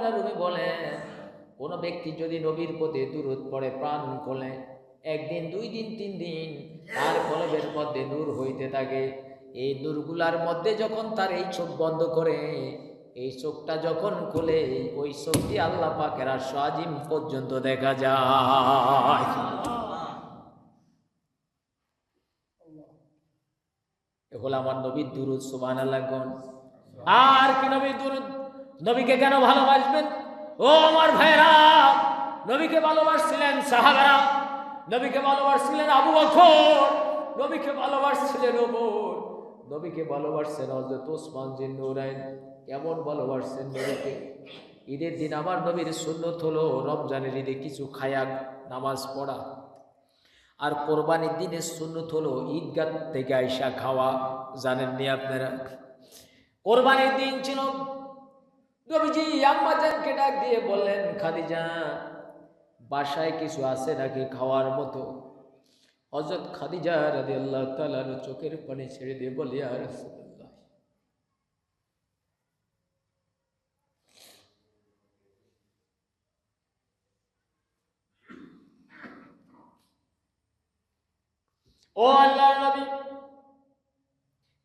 বর্ণনা রূপে বলেন, কোনো ব্যক্তি যদি নবীর প্রতি দূরত পড়ে, প্রাণ খোলে একদিন, দুই দিন, তিন দিন, তার কলবের মধ্যে নূর হইতে থাকে। এই নূরগুলার মধ্যে যখন তার এই চোখ বন্ধ করে, এই চোখটা যখন খুলে, ওই চোখটি আল্লাহ পাকের আর সাজিম পর্যন্ত দেখা যায়। এগুলো আমার নবীর দুরুদ সুবান আল্লাহ আর কি নবীর দুরুদ? নবীকে কেন ভালোবাসবেন? ও আমার ভাইরা নবীকে ভালোবাসছিলেন সাহাবারা, নবীকে ভালোবাসছিলেন আবু বকর, নবীকে ভালোবাসছিলেন ওমর, নবীকে ভালোবাসছেন হযরত ওসমান জিন নুরাইন, কেমন ভালোবাসছেন নবীকে? ঈদের দিন আমার নবীর সুন্নত হলো রমজানের ঈদে কিছু খায়াক নামাজ পড়া। আর কোরবানির দিনের সুন্নত হলো ঈদগাহ থেকে আইসা খাওয়া, জানেননি আপনারা? কোরবানির দিন ছিল নবীজি আম্মাজানকে ডাক দিয়ে বললেন, খাদিজা, বাসায় কিছু আছে নাকি খাওয়ার মতো? হজরত খাদিজা রাদি আল্লাহ তালার চোখের পানি ছেড়ে দিয়ে বলি আর ও আল্লাহ নবী,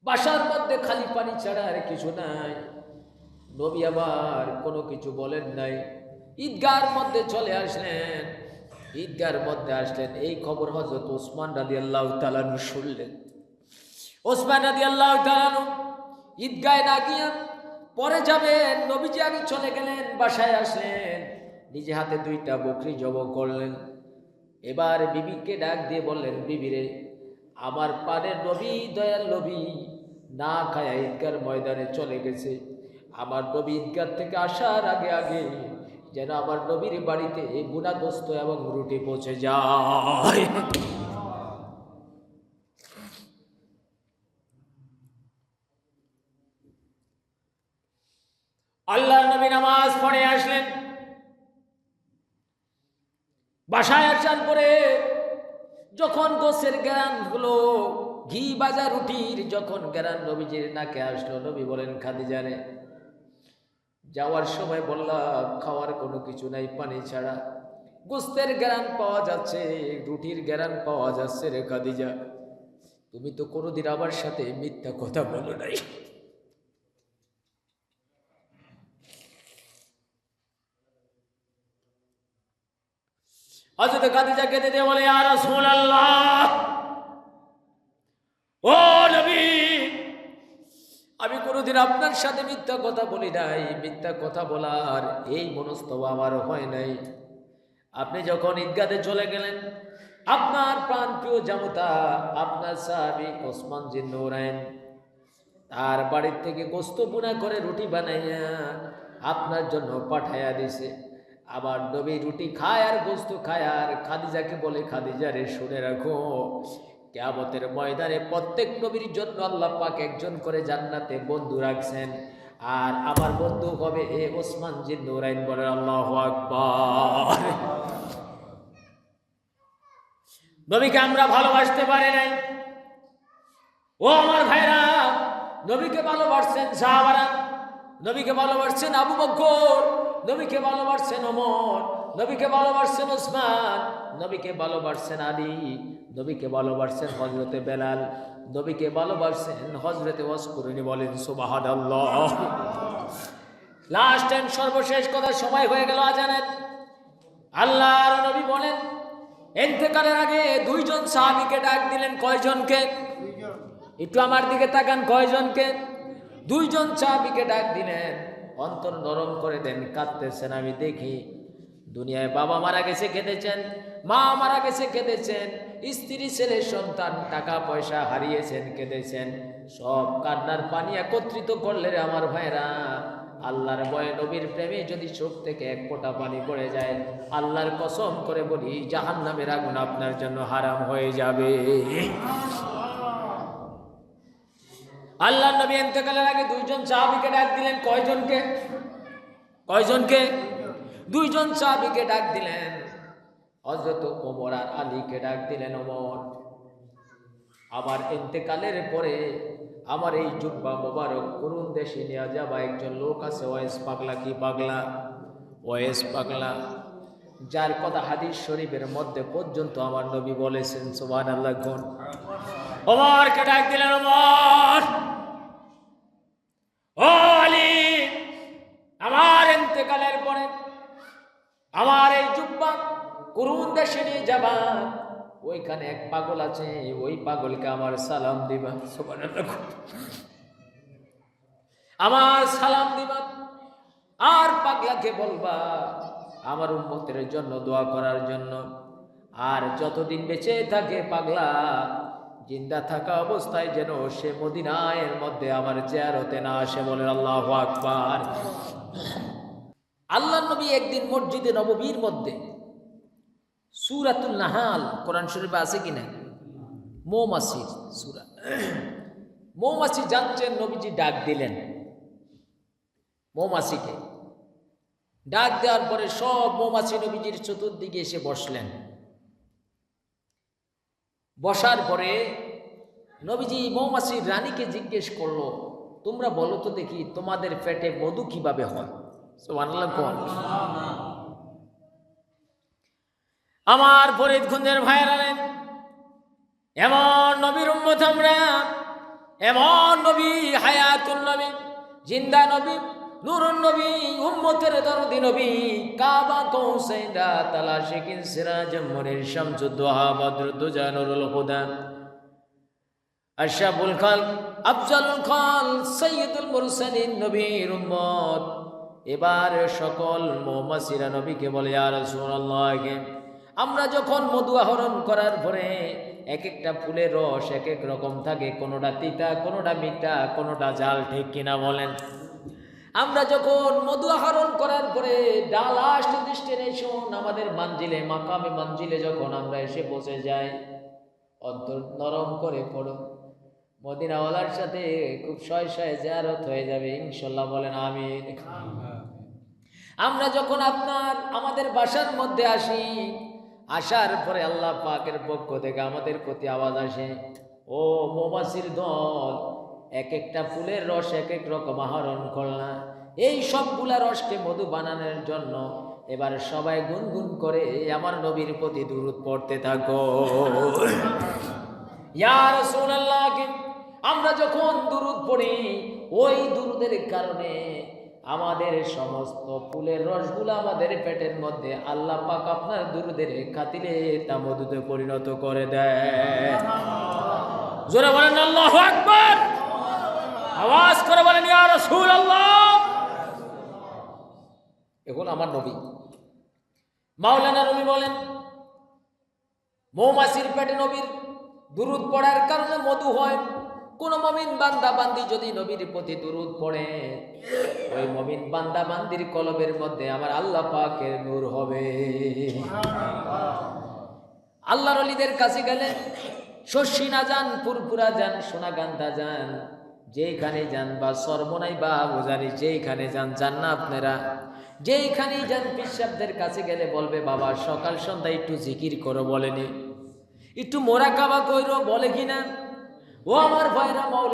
বাসার মধ্যে খালি পানি ছাড়া আর কিছু নাই। নবী আবার কোনো কিছু বলেন নাই। ঈদগার মধ্যে চলে আসলেন। ঈদগার মধ্যে আসলেন। এই খবর হজরত ওসমান রাদি আল্লাহ তালানু শুনলেন। ওসমান রাদি আল্লাহ তালানু ঈদগায় না গিয়া পরে যাবেন, নবীজি আগে চলে গেলেন, বাসায় আসলেন। নিজে হাতে দুইটা বকরি জব করলেন। এবার বিবিকে ডাক দিয়ে বললেন বিবিরে আমার পানের নবী, দয়াল নবী, না খায়া ঈদগার ময়দানে চলে গেছে। আমার নবী ঈদগার থেকে আসার আগে আগে যেন আমার নবীর বাড়িতে গুণাগ্রস্ত এবং রুটি পৌঁছে যায়। আল্লাহ নবী নামাজ পড়ে আসলেন। বাসায় আসার পরে যখন গোসের জ্ঞান হলো ঘি বাজা রুটির যখন জ্ঞান নবীজির নাকে আসলো, নবী বলেন খাদিজারে যাওয়ার সময় বললাম, খাওয়ার কোনো কিছু নাই পানি ছাড়া। গোস্তের গ্যারান পাওয়া যাচ্ছে, রুটির গ্যারান পাওয়া যাচ্ছে রে খাদিজা। তুমি তো কোনোদিন আমার সাথে মিথ্যা কথা বলো নাই। হজরত খাদিজা কেঁদে বলে আর রাসূলুল্লাহ! সাথে মিথ্যা কথা বলি নাই, মিথ্যা কথা বলার এই মনস্তব আমার হয় নাই। আপনি যখন ঈদগাতে চলে গেলেন, আপনার প্রাণ প্রিয় জামতা, আপনার সাহাবি ওসমান জিন নৌরাইন, তার বাড়ির থেকে গোস্ত বুনা করে রুটি বানাইয়া আপনার জন্য পাঠাইয়া দিছে। আবার নবী রুটি খায় আর গোস্ত খায়, আর খাদিজাকে বলে, খাদিজা রে, শুনে রাখো কেয়ামতের ময়দানে প্রত্যেক নবীর জন্য আল্লাহ পাক একজন করে জান্নাতে বন্ধু রাখছেন। আর আমার বন্ধু হবে এ ওসমান জিন নুরাইন বলেন, আল্লাহ আকবার। নবীকে আমরা ভালোবাসতে পারি নাই। ও আমার ভাইরা, নবীকে ভালোবাসছেন সাহাবারা, নবীকে ভালোবাসছেন আবু বকর, নবীকে ভালোবাসছেন ওমর নবীকে ভালোবাসছেন ওসমান, নবীকে ভালোবাসছেন আলী, নবীকে ভালোবাসছেন হজরতে বেলাল, নবীকে ভালোবাসছেন হজরতে ওয়াসকুরুনি বলেন, সুবহানাল্লাহ। লাস্ট টাইম সর্বশেষ কথা সময় হয়ে গেল আজানের। আল্লাহর নবী বলেন এতেকালের আগে দুইজন সাহাবিকে ডাক দিলেন কয়জনকে? একটু আমার দিকে তাকান, কয়জনকে? দুইজন সাহাবীকে ডাক দিলেন, অন্তর নরম করে দেন, কাঁদতেছেন, আমি দেখি দুনিয়ায় বাবা মারা গেছে, কেঁদেছেন। মা মারা গেছে, কেঁদেছেন। স্ত্রী, ছেলে, সন্তান, টাকা, পয়সা হারিয়েছেন, কেঁদেছেন। সব কান্নার পানি একত্রিত করলে আমার ভাইরা। আল্লাহর ভয়ে নবীর প্রেমে যদি চোখ থেকে এক ফোঁটা পানি পড়ে যায়, আল্লাহর কসম করে বলি জাহান নামের আগুন আপনার জন্য হারাম হয়ে যাবে। আল্লাহ নবী এতেকালের আগে দুইজন সাহাবিকে ডাক দিলেন। কয়জনকে? কয়জনকে? দুইজন সাহাবিকে ডাক দিলেন। হজরত ওমর আর আলীকে ডাক দিলেন, ওমর, আমার ইন্তেকালের পরে আমার এই জুব্বা মোবারক করুন দেশে নিয়ে যাবা একজন লোক আছে, ওয়েস পাগলা কি পাগলা? ওয়েস পাগলা। যার কথা হাদিস শরীফের মধ্যে পর্যন্ত আমার নবী বলেছেন সোবান আল্লাহ গুন ওমরকে ডাক দিলেন, ওমর ও আলী আমার ইন্তেকালের পরে আমার এই জুব্বা করুন দেশে নিয়ে যাবা। ওইখানে এক পাগল আছে, ওই পাগলকে আমার সালাম দিবা। আমার সালাম দিবা। আর পাগলাকে বলবা, আমার উন্মতের জন্য দোয়া করার জন্য। আর যতদিন বেঁচে থাকে পাগলা, জিন্দা থাকা অবস্থায় যেন সে মদিনায়ের মধ্যে আমার চেয়ার হতে না আসে বলে আল্লাহ আকবার। আল্লাহ নবী একদিন মসজিদে নববীর মধ্যে সুরাতুল নাহাল, কোরআন শরীফে আছে কিনা মৌমাছির সুরা। মৌমাছি যাচ্ছেন, নবীজি ডাক দিলেন মৌমাছিকে। ডাক দেওয়ার পরে সব মৌমাছি নবীজির চতুর্দিকে এসে বসলেন। বসার পরে নবীজি মৌমাছির রানীকে জিজ্ঞেস করল, তোমরা বলো তো দেখি তোমাদের পেটে মধু কীভাবে হয়? আমার ফরিদগঞ্জের ভাইরালেন এমন নবীর উম্মত আমরা, এমন নবী হায়াতুল নবী, জিন্দা নবী, নুরুন নবী, উম্মতের দরদি নবী, কাবা কৌসাইদা তালা শেকিন সিরাজ, মনির শামসুদ্দোহা বদরুদ্দোজা নুরুল হুদা, আশরাফুল খাল আফজালুল খাল সৈয়দুল মুরসালিন, নবীর উম্মত। এবার সকল মৌমাসিরা নবীকে বলে আর রাসূলুল্লাহকে আমরা যখন মধু আহরণ করার পরে এক একটা ফুলের রস এক এক রকম থাকে, কোনোটা তিতা, কোনোটা মিঠা, কোনোটা জাল, ঠিক কিনা বলেন? আমরা যখন মধু আহরণ করার পরে ডালাস্ট ডেস্টিনেশন আমাদের মানজিলে মাকামে মানজিলে যখন আমরা এসে বসে যাই, অন্তর নরম করে পড়ো। মদিনাওয়ালার সাথে খুব শয় শয়ে জারত হয়ে যাবে, ইনশাল্লাহ বলেন আমিন। আমরা যখন আপনার, আমাদের বাসার মধ্যে আসি, আসার পরে আল্লাহ পাকের পক্ষ থেকে আমাদের প্রতি আওয়াজ আসে, ও মৌমাছির দল এক একটা ফুলের রস এক এক রকম আহরণ করলা। এই সবগুলা রসকে মধু বানানোর জন্য এবার সবাই গুনগুন করে আমার নবীর প্রতি দূরত পড়তে থাকো। ইয়া রাসূলুল্লাহকে আমরা যখন দুরুদ পড়ি, ওই দুরুদের কারণে আমাদের সমস্ত ফুলের রসগুলো আমাদের পেটের মধ্যে আল্লাহ পাক আপনার দুরুদের খাতিলে তা মধুতে পরিণত করে দেয়। জোরে বলেন, আল্লাহু আওয়াজ করে বলেন রাসূলুল্লাহ! এখন আমার নবী। মাওলানা নবী বলেন, মৌমাছির পেটে নবীর দুরুদ পড়ার কারণে মধু হয়। কোন মমিন বান্দা বান্দি যদি নবীর প্রতি দুরুদ পড়ে, ওই মমিন বান্দা বান্দির কলবের মধ্যে আমার আল্লাহ পাকের নূর হবে। আল্লাহর অলিদের কাছে গেলে শস্যি না যান পুরপুরা যান সোনাগান্ধা যান যেখানে যান বা সর্বনাই বা বোঝানি যেখানে যান যান না আপনারা যেখানেই যান পিসাবদের কাছে গেলে বলবে, বাবা, সকাল সন্ধ্যা একটু জিকির করো, বলেনি। একটু মোরা কাবা কইরো, বলে কিনা? ও আমার ভাইরা মাওলা